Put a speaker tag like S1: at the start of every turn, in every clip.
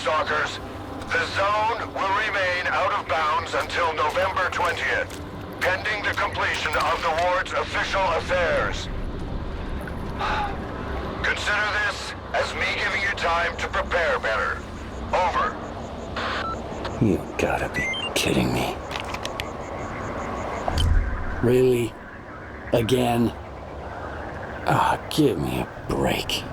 S1: Stalkers. The zone will remain out of bounds until November 20th, pending the completion of the ward's official affairs. Consider this as me giving you time to prepare better. Over.
S2: You gotta be kidding me. Really? Again? Ah, give me a break.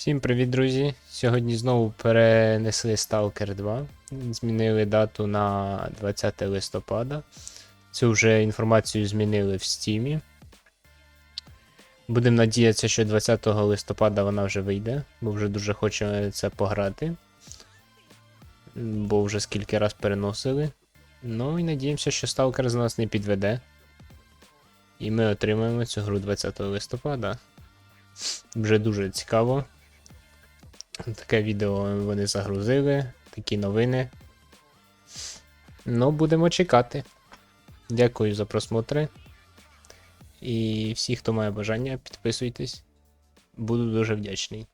S3: Всім привіт, друзі! Сьогодні знову перенесли Stalker 2. Змінили дату на 20 листопада. Цю вже інформацію змінили в Стімі. Будемо надіятися, що 20 листопада вона вже вийде, бо вже дуже хочу це пограти. Бо вже скільки раз переносили. Ну і надіємося, що Stalker з нас не підведе. І ми отримаємо цю гру 20 листопада. Вже дуже цікаво. Таке відео вони загрузили, такі новини. Ну, будемо чекати. Дякую за просмотри. І всі, хто має бажання, підписуйтесь. Буду дуже вдячний.